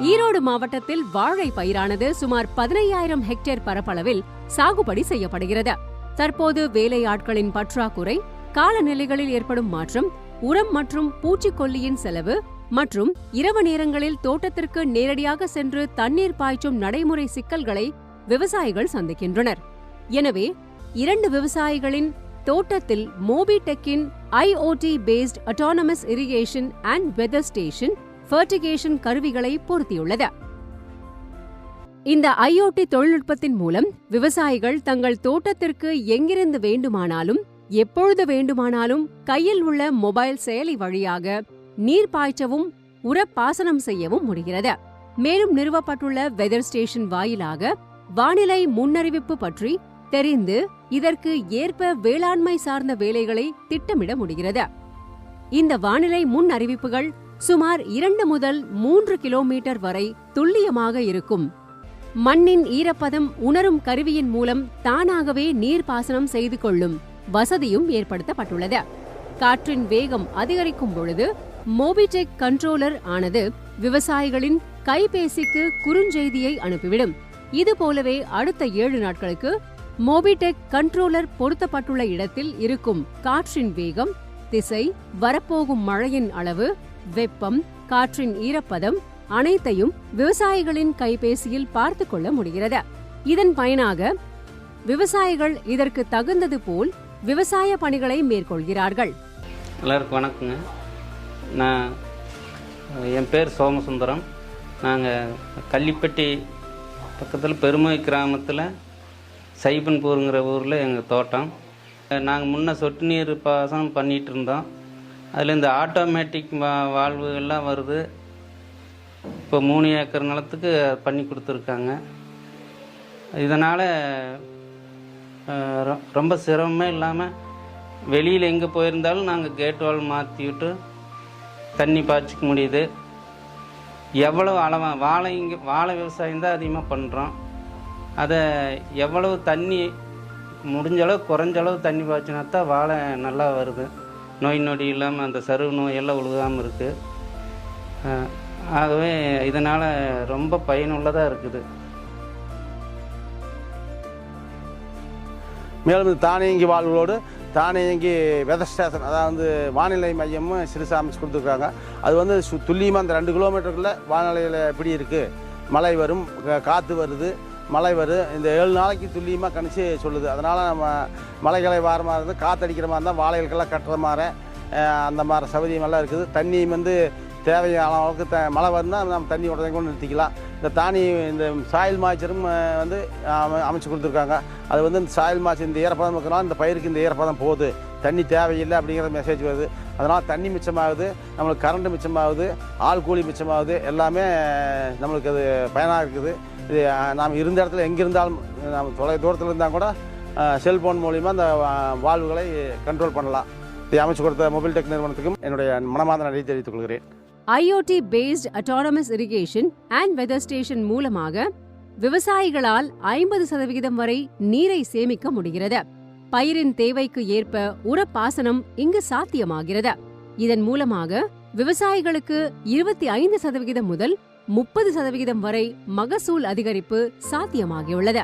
ஈரோடு மாவட்டத்தில் வாழை பயிரானது சுமார் பதினையாயிரம் ஹெக்டேர் பரப்பளவில் சாகுபடி செய்யப்படுகிறது. தற்போது வேலையாட்களின் பற்றாக்குறை காலநிலைகளில் ஏற்படும் மாற்றம் உரம் மற்றும் பூச்சிக்கொல்லியின் செலவு மற்றும் இரவு நேரங்களில் தோட்டத்திற்கு நேரடியாக சென்று தண்ணீர் பாய்ச்சும் நடைமுறை சிக்கல்களை விவசாயிகள் சந்திக்கின்றனர். எனவே இரண்டு விவசாயிகளின் தோட்டத்தில் மோபிடெக்கின் IoT based autonomous irrigation and weather station fertigation கருவிகளை பொருத்தியுள்ளது. இந்த ஐஓடி தொழில்நுட்பத்தின் மூலம் விவசாயிகள் தங்கள் தோட்டத்திற்கு எங்கிருந்து வேண்டுமானாலும் எப்பொழுது வேண்டுமானாலும் கையில் உள்ள மொபைல் செயலி வழியாக நீர் பாய்ச்சவும் உரப்பாசனம் செய்யவும் முடிகிறது. மேலும் நிறுவப்பட்டுள்ள வெதர் ஸ்டேஷன் வாயிலாக வானிலை முன்னறிவிப்பு பற்றி தெரிந்து இதற்கு ஏற்ப வேளாண்மை சார்ந்த வேலைகளை திட்டமிட முடிகிறது. இந்த வானிலை முன் அறிவிப்புகள் சுமார் இரண்டு முதல் மூன்று கிலோமீட்டர் வரை துல்லியமாக இருக்கும். மண்ணின் ஈரப்பதம் உணரும் கருவியின் மூலம் தானாகவே நீர்ப்பாசனம் செய்து கொள்ளும் வசதியும் ஏற்படுத்தப்பட்டுள்ளது. காற்றின் வேகம் அதிகரிக்கும் பொழுது மோபிடெக் கண்ட்ரோலர் ஆனது விவசாயிகளின் கைபேசிக்கு குறுஞ்செய்தியை அனுப்பிவிடும். இது போலவே அடுத்த ஏழு நாட்களுக்கு மோபிடெக் கண்ட்ரோலர் பொருத்தப்பட்டுள்ள இடத்தில் இருக்கும் காற்றின் வேகம் திசை வரப்போகும் மழையின் அளவு வெப்பம் காற்றின் ஈரப்பதம் அனைத்தையும் விவசாயிகளின் கைபேசியில் பார்த்து கொள்ள முடிகிறது. இதன் பயனாக விவசாயிகள் இதற்கு தகுந்தது போல் விவசாய பணிகளை மேற்கொள்கிறார்கள். எல்லாருக்கும் வணக்கங்க. நான் என் பேர் சோமசுந்தரம். நாங்கள் கள்ளிப்பட்டி பக்கத்தில் பெருமை கிராமத்தில் சைபன்பூருங்கிற ஊரில் எங்கள் தோட்டம். நாங்கள் முன்ன சொட்டு நீர் பாசனம் பண்ணிகிட்டு இருந்தோம். அதில் இந்த ஆட்டோமேட்டிக் வா வால்வு எல்லாம் வருது. இப்போ மூணு ஏக்கர் நிலத்துக்கு பண்ணி கொடுத்துருக்காங்க. இதனால் ரொம்ப சிரமமே இல்லாமல் வெளியில் எங்கே போயிருந்தாலும் நாங்கள் கேட் வால் மாற்றி விட்டு தண்ணி பாய்ச்சிக்க முடியுது. எவ்வளவு அளவா வாழை இங்கே வாழை விவசாயம் தான் அதிகமாக பண்ணுறோம் அதை எவ்வளவு தண்ணி முடிஞ்ச அளவு குறைஞ்ச அளவு தண்ணி பாய்ச்சினா தான் வாழை நல்லா வருது. நோய் நொடி இல்லாமல் அந்த சருவு நோயெல்லாம் உழுகாமல் இருக்குது ஆகவே இதனால் ரொம்ப பயனுள்ளதாக இருக்குது. மேலும் இது தானியங்கி வாழ்வுகளோடு தானியங்கி வெதர் ஸ்டேஷன் அதாவது வானிலை மையமும் சிறுசாக அமைச்சு கொடுத்துருக்காங்க. அது வந்து சு துல்லியமாக அந்த ரெண்டு கிலோமீட்டருக்குள்ளே வானிலையில் எப்படி இருக்குது மழை வரும் காற்று வருது. மழை வரும் இந்த ஏழு நாளைக்கு துல்லியமாக கணிச்சு சொல்லுது. அதனால் நம்ம மலைகளை வார மாதிரி இருந்து காற்றடிக்கிற மாதிரி இருந்தால் வாழைகளுக்கெல்லாம் கட்டுற மாதிரி அந்த மாதிரி சௌகரியமெல்லாம் இருக்குது. தண்ணி வந்து தேவையான அளவுக்கு த மழை வந்தால் நம்ம தண்ணி உடனே கொண்டு நிறுத்திக்கலாம். இந்த தானி இந்த சாயில் மாய்ச்சரும் வந்து அமைச்சு கொடுத்துருக்காங்க. அது வந்து இந்த சாயில் மாய்ச்சல் இந்த ஈரப்பதம் இருக்கிறனால இந்த பயிருக்கு இந்த ஈரப்பதம் போகுது. தண்ணி தேவையில்லை அப்படிங்கிற மெசேஜ் வருது. அதனால் தண்ணி மிச்சமாகுது நம்மளுக்கு கரண்ட்டு மிச்சமாகுது ஆள் கூலி மிச்சமாகுது எல்லாமே நம்மளுக்கு அது பயனாக இருக்குது. இது நாம் இருந்த இடத்துல எங்கே இருந்தாலும் நாம் தொலை தூரத்தில் இருந்தால் கூட செல்ஃபோன் மூலிமா அந்த வாழ்வுகளை கண்ட்ரோல் பண்ணலாம். இதை அமைச்சு கொடுத்த மொபைல் டெக் நிறுவனத்துக்கும் என்னுடைய மனமார்ந்த நன்றி தெரிவித்துக் கொள்கிறேன். IoT based autonomous irrigation and weather station மூலமாக விவசாயிகளால் ஐம்பது சதவிகிதம் வரை நீரை சேமிக்க முடிகிறது. பயிரின் தேவைக்கு ஏற்ப உரப்பாசனம் இங்கு சாத்தியமாகிறது. இதன் மூலமாக விவசாயிகளுக்கு இருபத்தி ஐந்து சதவிகிதம் முதல் முப்பது சதவிகிதம் வரை மகசூல் அதிகரிப்பு சாத்தியமாகியுள்ளது.